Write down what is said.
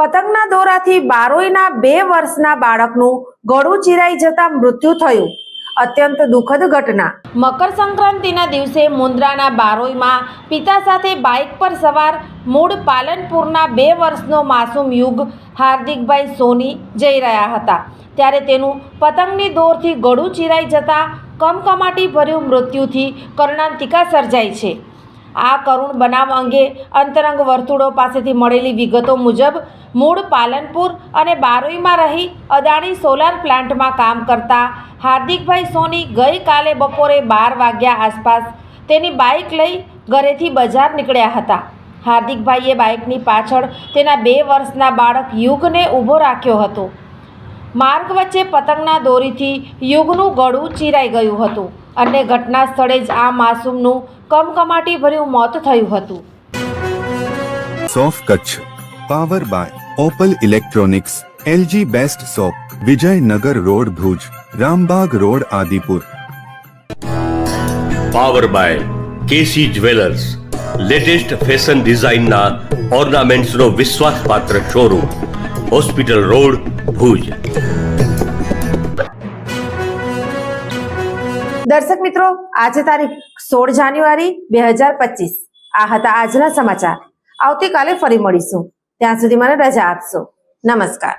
પતંગના દોરાથી બારોઈના બે વર્ષના બાળકનું ગળું ચીરાઈ જતા મૃત્યુ થયું. અત્યંત દુઃખદ ઘટના. મકર સંક્રાંતિના દિવસે મુન્દ્રાના બારોઈમાં પિતા સાથે બાઇક પર સવાર મૂળ પાલનપુરના બે વર્ષનો માસૂમ યુગ હાર્દિકભાઈ સોની જઈ રહ્યા હતા. ત્યારે તેનું પતંગની દોરથી ગળું ચીરાઈ જતા કમકમાટી ભર્યું મૃત્યુથી કરુણાંતિકા સર્જાઈ છે. આ કરુણ બનાવ અંગે અંતરંગ વર્તુળો પાસેથી મળેલી વિગતો મુજબ, મૂળ પાલનપુર અને બારોઈમાં રહી અદાણી સોલાર પ્લાન્ટમાં કામ કરતા હાર્દિકભાઈ સોની ગઈકાલે બપોરે બાર વાગ્યા આસપાસ તેની બાઇક લઈ ઘરેથી બજાર નીકળ્યા હતા. હાર્દિકભાઈએ બાઇકની પાછળ તેના બે વર્ષના બાળક યુગને ઊભો રાખ્યો હતો. માર્ગ વચ્ચે પતંગના દોરીથી યુગનું ગળું ચીરાઈ ગયું હતું અને ઘટના સ્થળે જ આ માસૂમનું કમકમાટી ભર્યું મોત થયું હતું. સોફ Kutch power by Opal electronics LG best shop Vijaynagar road Bhuj Rambag road Adipur. Power by KC jewellers latest fashion ડિઝાઇનના ઓર્નામેન્ટ્સનો વિશ્વાસપાત્ર શોરૂમ હોસ્પિટલ રોડ ભુજ. દર્શક મિત્રો, આજે તારીખ સોળ જાન્યુઆરી બે હજાર પચીસ. આ હતા આજના સમાચાર. આવતીકાલે ફરી મળીશું. ત્યાં સુધી મને રજા આપશો. નમસ્કાર.